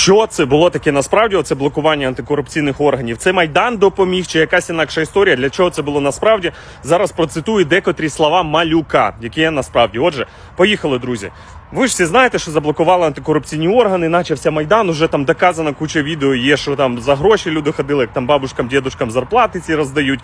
Що це було таке насправді? Оце блокування антикорупційних органів. Це майдан допоміг, чи якась інакша історія. Для чого це було насправді? Зараз процитую декотрі слова малюка, які є насправді. Отже, поїхали, друзі. Ви ж всі знаєте, що заблокували антикорупційні органи, начався майдан. Уже там доказана куча відео є, що там за гроші люди ходили, як там бабушкам, дідушкам зарплати ці роздають.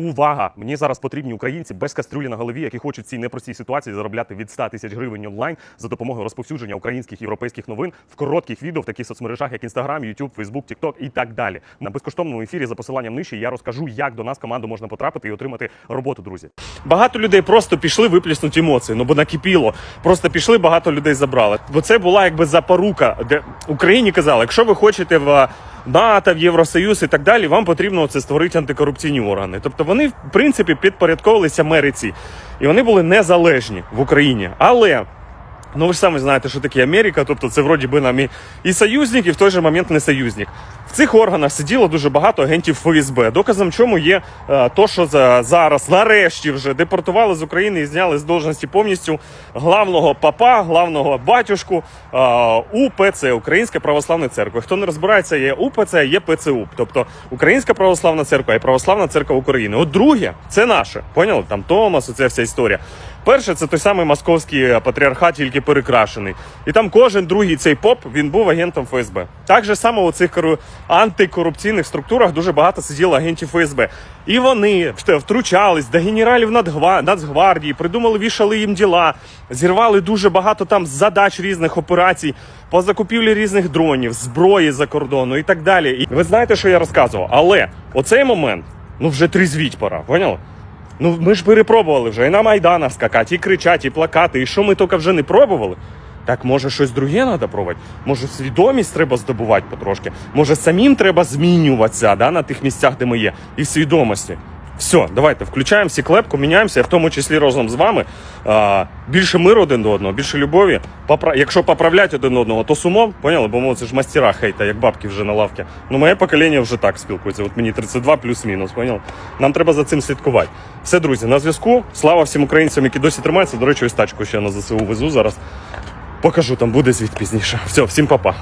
Увага! Мені зараз потрібні українці без кастрюлі на голові, які хочуть в цій непростій ситуації заробляти від 100 тисяч гривень онлайн за допомогою розповсюдження українських європейських новин в коротких відео в таких соцмережах, як Instagram, YouTube, Facebook, TikTok і так далі. На безкоштовному ефірі за посиланням нижче я розкажу, як до нас команду можна потрапити і отримати роботу, друзі. Багато людей просто пішли випліснути емоції, ну бо накипіло. Просто пішли, багато людей забрали. Бо це була якби запорука, де Україні казали, якщо ви хочете в. НАТО, в Євросоюз і так далі, вам потрібно це створити антикорупційні органи. Тобто вони, в принципі, підпорядковувалися Америці, і вони були незалежні в Україні. Але ну ви ж самі знаєте, що таке Америка, тобто це вроді би нам і, і союзник, і в той же момент не союзник. В цих органах сиділо дуже багато агентів ФСБ. Доказом чому є е, то, що за, зараз нарешті вже депортували з України і зняли з должності повністю главного папа, главного батюшку е, УПЦ Українська Православна Церква. Хто не розбирається, є УПЦ, є ПЦУ. Тобто Українська Православна Церква і Православна Церква України. От друге, це наше. Поняли? Там Томас, оця вся історія. Перше, це той самий московський патріархат, тільки перекрашений. І там кожен другий цей поп він був агентом ФСБ. Так же само у цих антикорупційних структурах дуже багато сиділо агентів ФСБ. І вони втручались до генералів Нацгвардії, придумали, вішали їм діла, зірвали дуже багато там задач різних операцій по закупівлі різних дронів, зброї за кордону і так далі. І ви знаєте, що я розказував? Але оцей момент, ну вже трізвіть пора, поняли? Ну ми ж перепробували вже і на Майданах скакати, і кричати, і плакати, і що ми тільки вже не пробували. Так може щось друге треба пробувати? Може свідомість треба здобувати потрошки? Може самим треба змінюватися да, на тих місцях, де ми є, і в свідомості. Все, давайте включаємо всі клепку, міняємося, в тому числі разом з вами. А, більше миру один до одного, більше любові. Попра... Якщо поправляти один одного, то сумом, поняли? Бо ми це ж мастера хейта, як бабки вже на лавці. Ну, моє покоління вже так спілкується. От мені 32 плюс-мінус, поняли? Нам треба за цим слідкувати. Все, друзі, на зв'язку. Слава всім українцям, які досі тримаються. До речі, ось тачку ще на ЗСУ везу зараз. Покажу, там буде звіт пізніше. Все, всім па-па.